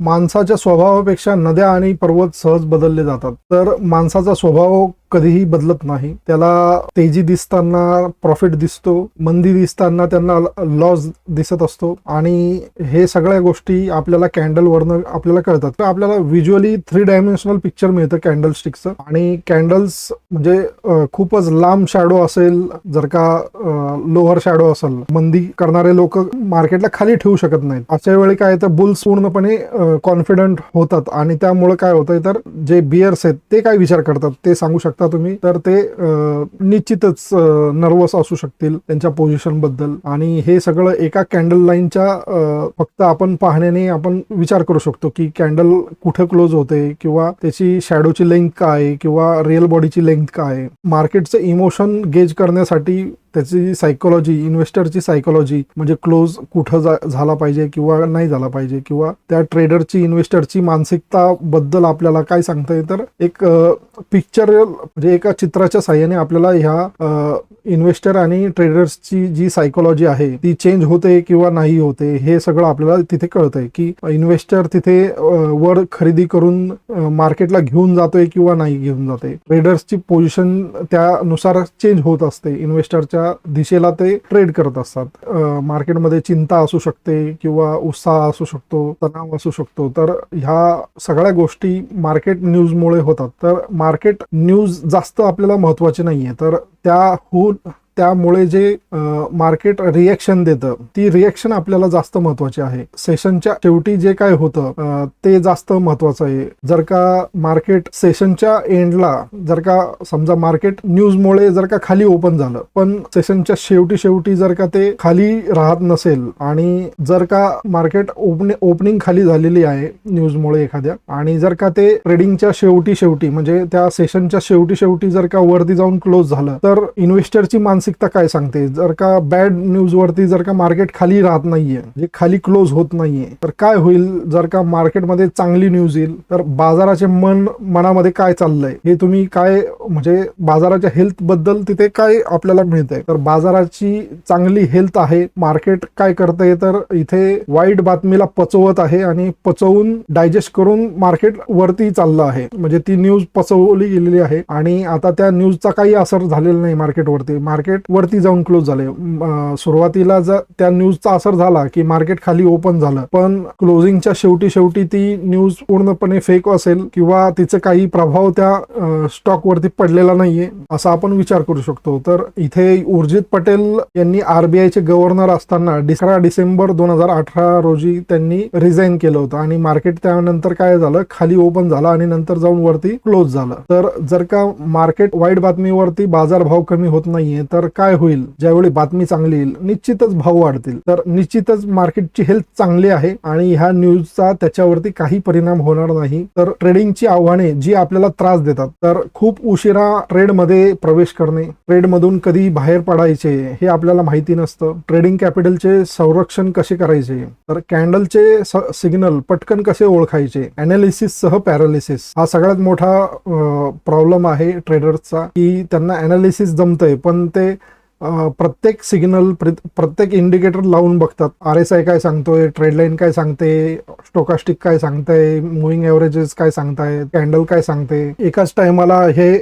माणसाच्या स्वभावापेक्षा नद्या आणि पर्वत सहज बदलले जातात. तर माणसाचा स्वभाव कधीही बदलत नाही. त्याला तेजी दिसताना प्रॉफिट दिसतो मंदी दिसताना त्यांना लॉस दिसत असतो. आणि हे सगळ्या गोष्टी आपल्याला कॅन्डलवरनं आपल्याला कळतात. तर आपल्याला व्हिज्युअली थ्री डायमेन्शनल पिक्चर मिळतं कॅन्डल स्टिकचं आणि कॅन्डल्स म्हणजे खूपच लांब शॅडो असेल जर का लोअर शॅडो असेल. मंदी करणारे लोक मार्केटला खाली ठेवू शकत नाहीत. अशा वेळी काय तर बुल्स पूर्णपणे कॉन्फिडंट होतात. आणि त्यामुळे काय होतंय तर जे बियर्स आहेत ते काय विचार करतात? ते सांगू शकतात. शकता तुम्ही तर ते निश्चितच नर्वस असू शकतील त्यांच्या पोझिशनबद्दल. आणि हे सगळं एका कॅन्डल लाईनच्या फक्त आपण पाहण्याने आपण विचार करू शकतो की कॅन्डल कुठे क्लोज होते किंवा त्याची शॅडोची लेंथ काय आहे किंवा रिअल बॉडीची लेंथ काय. मार्केटचं इमोशन गेज करण्यासाठी त्याची सायकोलॉजी इन्व्हेस्टरची सायकोलॉजी म्हणजे क्लोज कुठं जा- झाला पाहिजे किंवा नाही झाला पाहिजे किंवा त्या ट्रेडरची इन्व्हेस्टरची मानसिकता बद्दल आपल्याला काय सांगता येईल? तर एक पिक्चर म्हणजे एका चित्राच्या साह्याने आपल्याला ह्या इन्व्हेस्टर आणि ट्रेडर्सची जी सायकोलॉजी आहे ती चेंज होते किंवा नाही होते हे सगळं आपल्याला तिथे कळतंय की इन्व्हेस्टर तिथे वर खरेदी करून मार्केटला घेऊन जातोय किंवा नाही घेऊन जाते ट्रेडर्सची पोझिशन त्यानुसार चेंज होत असते. इन्व्हेस्टरच्या दिशेला ते ट्रेड करत असतात. मार्केटमध्ये चिंता असू शकते किंवा उत्साह असू शकतो तणाव असू शकतो. तर ह्या सगळ्या गोष्टी मार्केट न्यूजमुळे होतात. तर मार्केट न्यूज जास्त आपल्याला महत्त्वाचे नाहीये. तर त्याहून त्यामुळे जे मार्केट रिएक्शन देतं ती रिएक्शन आपल्याला जास्त महत्वाची आहे. सेशनच्या शेवटी जे काय होतं ते जास्त महत्वाचं आहे. जर का मार्केट सेशनच्या एंडला जर का समजा मार्केट न्यूजमुळे जर का खाली ओपन झालं पण सेशनच्या शेवटी शेवटी जर का ते खाली राहत नसेल आणि जर का मार्केट ओपने ओपनिंग खाली झालेली आहे न्यूजमुळे एखाद्या आणि जर का ते ट्रेडिंगच्या शेवटी शेवटी म्हणजे त्या सेशनच्या शेवटी शेवटी जर का वरती जाऊन क्लोज झालं तर इन्व्हेस्टरची मानसिक मानसिकता काय सांगते? जर का बॅड न्यूज वरती जर का मार्केट खाली राहत नाहीये जे खाली क्लोज होत नाहीये तर काय होईल? जर का मार्केटमध्ये चांगली न्यूज येईल तर बाजाराचे मन मनामध्ये काय चाललंय? हे तुम्ही काय म्हणजे बाजाराच्या हेल्थबद्दल तिथे काय आपल्याला मिळतंय? तर बाजाराची चांगली हेल्थ आहे मार्केट काय करतंय? तर इथे वाईट बातमीला पचवत आहे आणि पचवून डायजेस्ट करून मार्केट वरती चाललं आहे. म्हणजे ती न्यूज पचवली गेलेली आहे आणि आता त्या न्यूजचा काही असर झालेला नाही मार्केटवरती मार्केट वरती जाऊन क्लोज झाले सुरुवातीला जर त्या न्यूजचा असर झाला की मार्केट खाली ओपन झालं पण क्लोजिंगच्या शेवटी शेवटी ती न्यूज पूर्णपणे फेक असेल किंवा तिचा काही प्रभाव त्या स्टॉक वरती पडलेला नाहीये असा आपण विचार करू शकतो. तर इथे उर्जित पटेल यांनी आरबीआयचे गव्हर्नर असताना अकरा डिसेंबर दोन हजार अठरा रोजी त्यांनी रिझाईन केलं होतं आणि मार्केट त्यानंतर काय झालं? खाली ओपन झालं आणि नंतर जाऊन वरती क्लोज झालं. तर जर का मार्केट वाईट बातमीवरती बाजारभाव कमी होत नाहीये तर तर काय होईल? ज्यावेळी बातमी चांगली येईल निश्चितच भाव वाढतील. तर निश्चितच मार्केटची हेल्थ चांगली आहे आणि ह्या न्यूजचा त्याच्यावरती काही परिणाम होणार नाही. तर ट्रेडिंगची आव्हाने जी आपल्याला त्रास देतात तर खूप उशिरा ट्रेडमध्ये प्रवेश करणे ट्रेडमधून कधी बाहेर पडायचे हे आपल्याला माहिती नसतं. ट्रेडिंग कॅपिटलचे संरक्षण कसे करायचे? तर कॅन्डलचे सिग्नल पटकन कसे ओळखायचे? अनालिसिस सह पॅरालिसिस हा सगळ्यात मोठा प्रॉब्लेम आहे ट्रेडर्सचा की त्यांना अनालिसिस जमतंय पण ते प्रत्येक सिग्नल प्रत्येक इंडिकेटर लावून बघतात. आर एस आय काय सांगतोय ट्रेड लाईन काय सांगते स्टोकास्टिक काय सांगताय मुव्हिंग एव्हरेजेस काय सांगताय कॅन्डल काय सांगते. एकाच टायमाला हे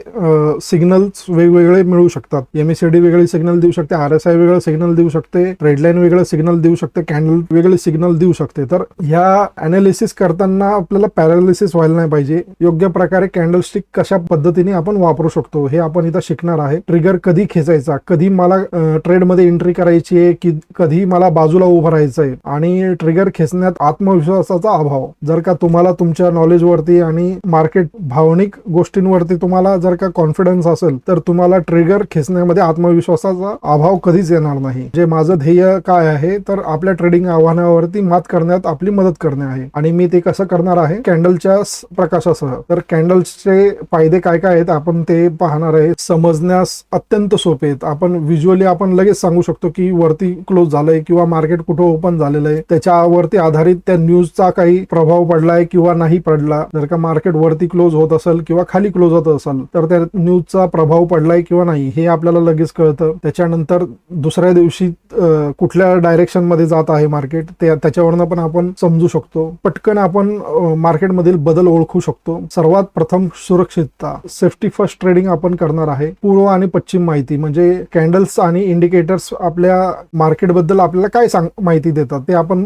सिग्नल्स वेगवेगळे मिळू शकतात. एमएससीडी वेगळे सिग्नल देऊ शकते आर एस आय वेगळं सिग्नल देऊ शकते ट्रेड लाईन वेगळं सिग्नल देऊ शकते कॅन्डल वेगळे सिग्नल देऊ शकते. तर ह्या अनालिसिस करताना आपल्याला पॅरालिसिस व्हायला नाही पाहिजे. योग्य प्रकारे कॅन्डल स्टिक कशा पद्धतीने आपण वापरू शकतो हे आपण इथं शिकणार आहे. ट्रिगर कधी खेचायचा कधी मला ट्रेडमध्ये एंट्री करायची आहे की कधी मला बाजूला उभं राहायचं आहे आणि ट्रिगर खेचण्यात आत्मविश्वासाचा अभाव. जर का तुम्हाला तुमच्या नॉलेजवरती आणि मार्केट भावनिक गोष्टींवरती तुम्हाला जर का कॉन्फिडन्स असेल तर तुम्हाला ट्रिगर खेचण्यामध्ये आत्मविश्वासाचा अभाव कधीच येणार नाही. जे माझं ध्येय काय आहे तर आपल्या ट्रेडिंग आव्हानावरती मात करण्यात आपली मदत करणे आहे. आणि मी ते कसं करणार आहे? कॅन्डलच्या प्रकाशासह. तर कॅन्डल्सचे फायदे काय काय आहेत आपण ते पाहणार आहे. समजण्यास अत्यंत सोपे आहेत. आपण व्हिज्युअली आपण लगेच सांगू शकतो की वरती क्लोज झालंय किंवा मार्केट कुठं ओपन झालेलं आहे. त्याच्यावरती आधारित त्या न्यूजचा काही प्रभाव पडलाय किंवा नाही पडला. जर का मार्केट वरती क्लोज होत असेल किंवा खाली क्लोज होत असेल तर त्या न्यूजचा प्रभाव पडलाय किंवा नाही हे आपल्याला लगेच कळतं. त्याच्यानंतर दुसऱ्या दिवशी कुठल्या डायरेक्शनमध्ये जात आहे मार्केट त्याच्यावरनं पण आपण समजू शकतो. पटकन आपण मार्केटमधील बदल ओळखू शकतो. सर्वात प्रथम सुरक्षितता. सेफ्टी फर्स्ट ट्रेडिंग आपण करणार आहे. पूर्व आणि पश्चिम माहिती म्हणजे सिग्नल्स आणि इंडिकेटर्स आपल्या मार्केटबद्दल आपल्याला काय सांग माहिती देतात ते आपण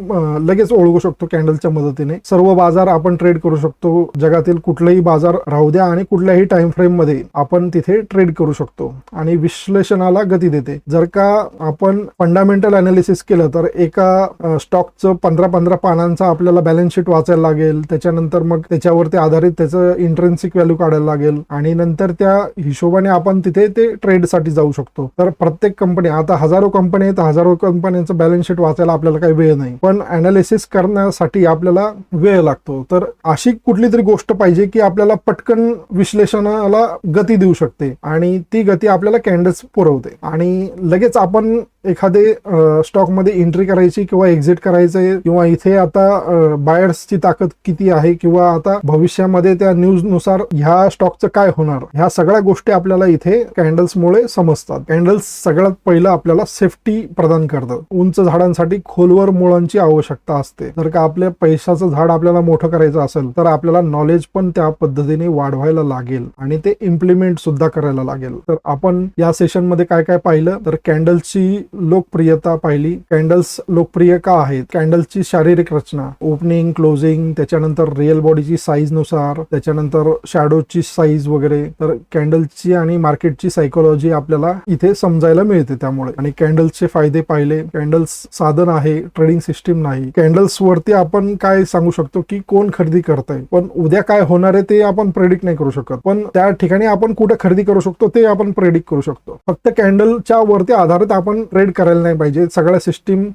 लगेच ओळखू शकतो कॅन्डलच्या मदतीने. सर्व बाजार आपण ट्रेड करू शकतो. जगातील कुठलाही बाजार राहू द्या आणि कुठल्याही टाइम फ्रेममध्ये आपण तिथे ट्रेड करू शकतो आणि विश्लेषणाला गती देते. जर का आपण फंडामेंटल अनालिसिस केलं तर एका स्टॉकचं पंधरा पंधरा पानांचा आपल्याला बॅलन्स शीट वाचायला लागेल. त्याच्यानंतर मग त्याच्यावरती आधारित त्याचं इंट्रेन्सिक व्हॅल्यू काढायला लागेल. आणि नंतर त्या हिशोबाने आपण तिथे ते ट्रेडसाठी जाऊ शकतो. तर प्रत्येक कंपनी आता हजारो कंपनी आहेत हजारो कंपन्यांचं बॅलन्स शीट वाचायला आपल्याला काही वेळ नाही. पण अनालिसिस करण्यासाठी आपल्याला वेळ लागतो. तर अशी कुठली तरी गोष्ट पाहिजे की आपल्याला पटकन विश्लेषणाला गती देऊ शकते आणि ती गती आपल्याला कॅन्डल्स पुरवते. आणि लगेच आपण एखादे स्टॉकमध्ये एंट्री करायची किंवा एक्झिट करायचंय किंवा इथे आता बायर्सची ताकद किती आहे किंवा आता भविष्यामध्ये त्या न्यूजनुसार ह्या स्टॉकचं काय होणार? ह्या सगळ्या गोष्टी आपल्याला इथे कॅन्डल्समुळे समजतात. कॅन्डल्स सगळ्यात पहिलं आपल्याला सेफ्टी प्रदान करतात. उंच झाडांसाठी खोलवर मुळांची आवश्यकता असते. जर का आपल्या पैशाचं झाड आपल्याला मोठं करायचं असेल तर आपल्याला नॉलेज पण त्या पद्धतीने वाढवायला लागेल आणि ते इम्प्लिमेंट सुद्धा करायला लागेल. तर आपण या सेशनमध्ये काय काय पाहिलं? तर कॅन्डल्सची लोकप्रियता पाहिली. कॅन्डल्स लोकप्रिय का आहेत? कॅन्डल्सची शारीरिक रचना. ओपनिंग क्लोजिंग त्याच्यानंतर रिअल बॉडीची साईजनुसार त्याच्यानंतर शॅडोची साईज वगैरे. तर कॅन्डल्सची आणि मार्केटची सायकोलॉजी आपल्याला इथे समजायला मिळते त्यामुळे. आणि कॅन्डल्सचे फायदे पाहिले. कॅन्डल्स साधन आहे ट्रेडिंग सिस्टीम नाही. कॅन्डल्स वरती आपण काय सांगू शकतो की कोण खरेदी करतंय? पण उद्या काय होणार आहे ते आपण प्रेडिक्ट नाही करू शकत. पण त्या ठिकाणी आपण कुठे खरेदी करू शकतो ते आपण प्रेडिक्ट करू शकतो. फक्त कॅन्डलच्या वरती आधारित आपण ट्रेड करायला नाही पाहिजे. सगळ्या सिस्टीम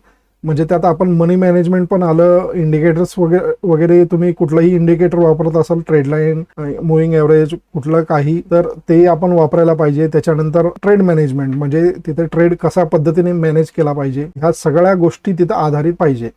म्हणजे त्यात आपण मनी मॅनेजमेंट पण आलं इंडिकेटर्स वगैरे वगैरे तुम्ही कुठलंही इंडिकेटर वापरत असाल ट्रेड लाईन मुव्हिंग एव्हरेज कुठलं काही तर ते आपण वापरायला पाहिजे. त्याच्यानंतर ट्रेड मॅनेजमेंट म्हणजे तिथे ट्रेड कशा पद्धतीने मॅनेज केला पाहिजे ह्या सगळ्या गोष्टी तिथं आधारित पाहिजे.